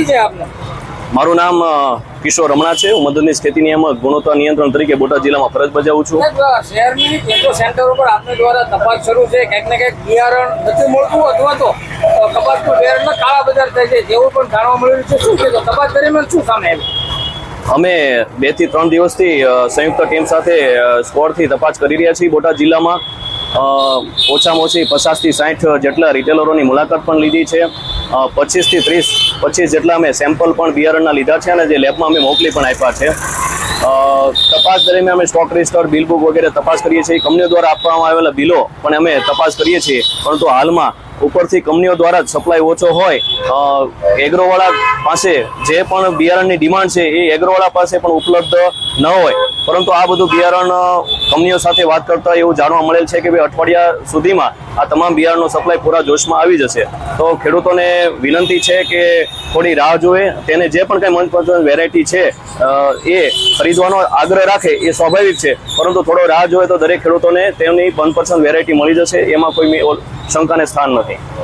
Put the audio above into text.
જાય આપને? મારું નામ કિશોર રમણા છે. હું મદદનીશ ખેતી નિયામક ગુણવત્તા નિયંત્રણ તરીકે બોટાદ જિલ્લામાં ફરજ બજાવું છું. શહેરની કેન્દ્ર સેન્ટર ઉપર આપને દ્વારા તપાસ શરૂ છે ક્યાંક ને ક્યાંક બિયારણ નથી મળતું અથવા તો કપાસનું બિયારણમાં કાળા બજાર થાય છે જેવું પણ જાણવા મળ્યું છે. શું છે? તો તપાસ દરમિયાન શું સામે આવ્યું? અમે બેથી ત્રણ દિવસથી સંયુક્ત ટીમ સાથે સ્કોડથી તપાસ કરી રહ્યા છીએ બોટાદ જિલ્લામાં. ઓછામાં ઓછી પચાસથી સાઠ જેટલા રિટેલરોની મુલાકાત પણ લીધી છે. પચીસથી ત્રીસ, પચીસ જેટલા અમે સેમ્પલ પણ બિયારણના લીધા છે અને જે લેબમાં અમે મોકલી પણ આપ્યા છે. તપાસ દરમિયાન અમે સ્ટોક રજિસ્ટર બિલ બુક વગેરે તપાસ કરીએ છીએ. કંપનીઓ દ્વારા આપવામાં આવેલા બિલો પણ અમે તપાસ કરીએ છીએ. પરંતુ હાલમાં ઉપરથી કંપનીઓ દ્વારા સપ્લાય ઓછો હોય એગ્રોવાળા પાસે જે પણ બિયારણની ડિમાન્ડ છે એ એગ્રોવાળા પાસે પણ ઉપલબ્ધ ન હોય. પરંતુ આ બધું બિયારણ કંપનીઓ સાથે વાત કરતા એવું જાણવા મળેલ છે કે ભાઈ અઠવાડિયા સુધીમાં આ તમામ બિયારણનો સપ્લાય પૂરા જોશમાં આવી જશે. તો ખેડૂતોને વિનંતી છે કે થોડી રાહ જોવે તેને જે પણ કંઈ મનપસંદ વેરાયટી છે એ ખરીદવાનો આગ્રહ રાખે એ સ્વાભાવિક છે. પરંતુ થોડો રાહ જોવે તો દરેક ખેડૂતોને તેમની મનપસંદ વેરાયટી મળી જશે, એમાં કોઈ શંકાને સ્થાન નથી.